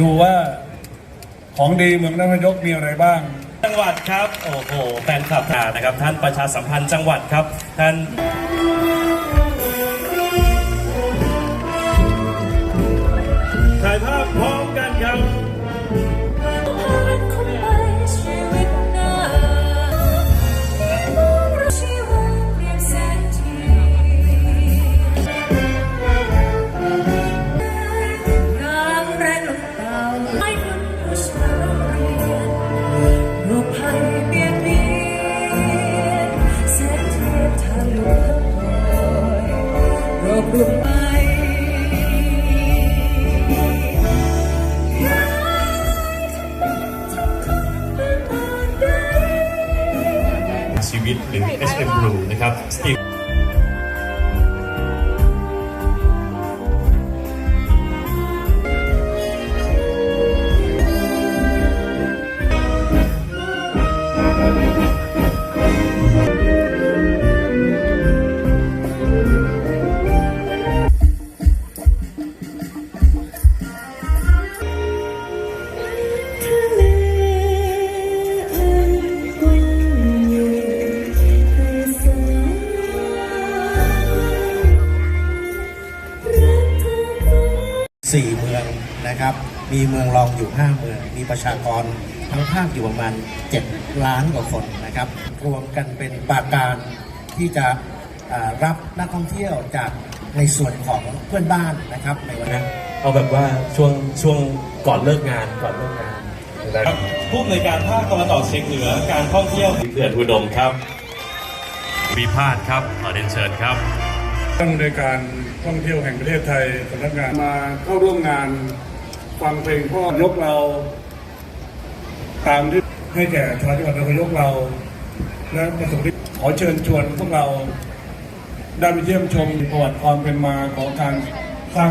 ดูว่าของดีเมืองนครนายกมีอะไรบ้าง จังหวัดครับ โอ้โหแฟนคลับานะครับ ท่านประชาสัมพันธ์จังหวัดครับ ท่านถ่ายภาพพร้อมกันครับ ชีวิตหรือ SM Blue นะครับ สี่เมืองนะครับ มีเมืองรองอยู่ห้าเมือง มีประชากรทั้งภาคอยู่ประมาณ 7 ล้านกว่าคนนะครับ รวมกันเป็นปาการที่จะรับนักท่องเที่ยวจากในส่วนของเพื่อนบ้านนะครับในวันนั้นเอาแบบว่าช่วงช่วงก่อนเลิกงานก่อนเลิกงานผู้ในการภาคตะวันออกเชียงเหนือการท่องเที่ยวเขื่อนอุดมครับ มีพาดครับขอเรียนเชิญครับ ตั้งในวยการท่องเที่ยวแห่งประเทศไทยสำนักงานมาเข้าร่วมงานฟังเพลงพ่อยกเรา ตามที่ให้แก่ชาวจังหวัดนครายกเรา และประสบที่ขอเชิญชวนพวกเราได้ไปเยี่ยมชมประวัติความเป็นมาของการสร้าง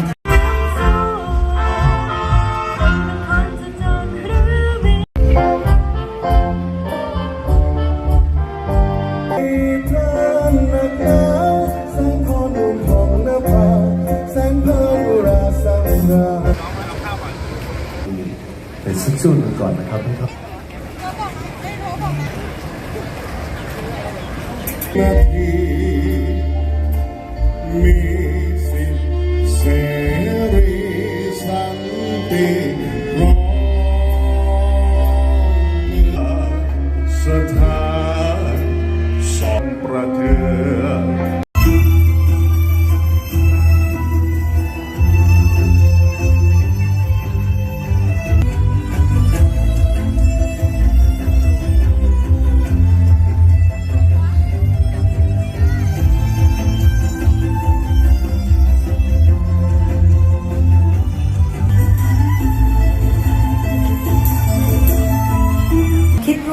เป็นสู้ๆกันก่อนนะครับทุกท่านนาทีมีสิทธิเสรีสันติ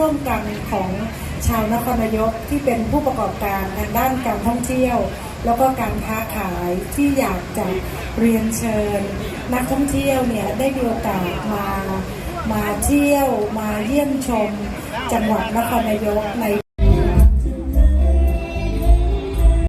ร่วมกันของชาวนครนายกที่เป็นผู้ประกอบการทางด้านการท่องเที่ยว แล้วก็การค้าขายที่อยากจะเรียนเชิญ นักท่องเที่ยวเนี่ยได้มีโอกาสมามาเที่ยวมาเยี่ยมชม จังหวัดนครนายกใน